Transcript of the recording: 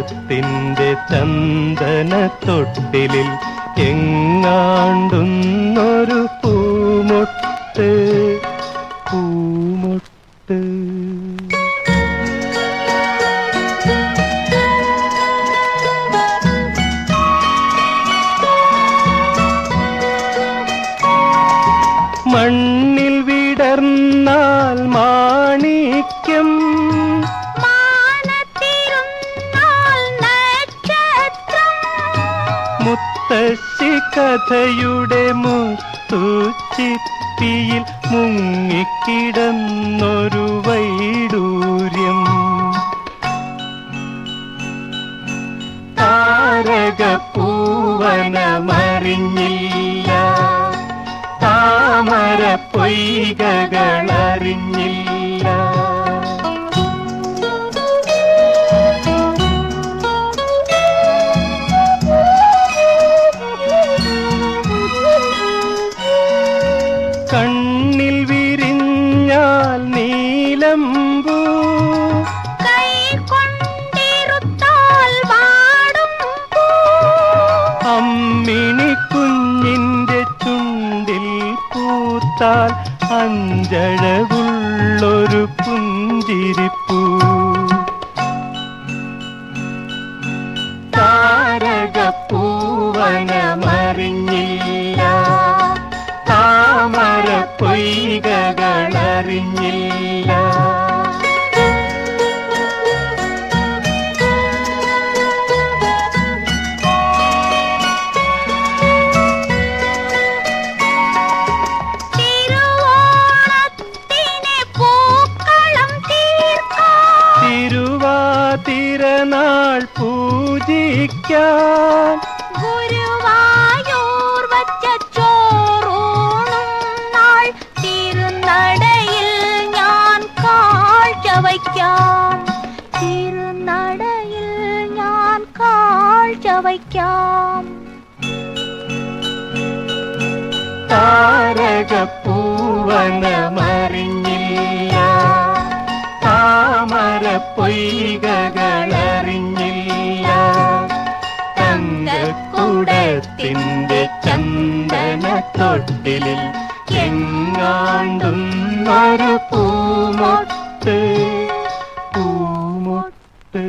താരകപ്പൂവനമറിഞ്ഞില്ല ചന്ദന തൊട്ടിലിൽ എങ്ങാണ്ടുന്നൊരു പൂമൊട്ട്. പൂമൊട്ട്. മണ്ണിൽ വിടർന്നാൽ മാണിക്യം മുത്തശ്ശി കഥയുടെ മുത്തുച്ചിപ്പിയിൽ മുങ്ങിക്കിടന്നൊരു വൈഡൂര്യം. താരകപ്പൂവനമറിഞ്ഞില്ല താമര പൊയ്കകളറിഞ്ഞില്ല പൂത്താൽ അഞ്ചഴകുള്ളൊരു പുഞ്ചിരിപ്പൂ. താരകപ്പൂവനമറിഞ്ഞില്ല താമര പൊയ്കകളറിഞ്ഞില്ല പൂജിക്കാം ഗുരുവായൂർ വച്ച ചോറൂണും നാൾ തിരുനടയിൽ ഞാൻ കാഴ്ച വയ്ക്കാം തിരുനടയിൽ ഞാൻ കാഴ്ച വയ്ക്കാം താരകപ്പൂവനമറിഞ്ഞില്ല. താമര പൊയ്കകളറിഞ്ഞില്ല തങ്കക്കുടത്തിന്റെ ചന്ദന തൊട്ടിലിൽ എങ്ങാണ്ടുന്നൊരു പൂമൊട്ട് പൂമൊട്ട്.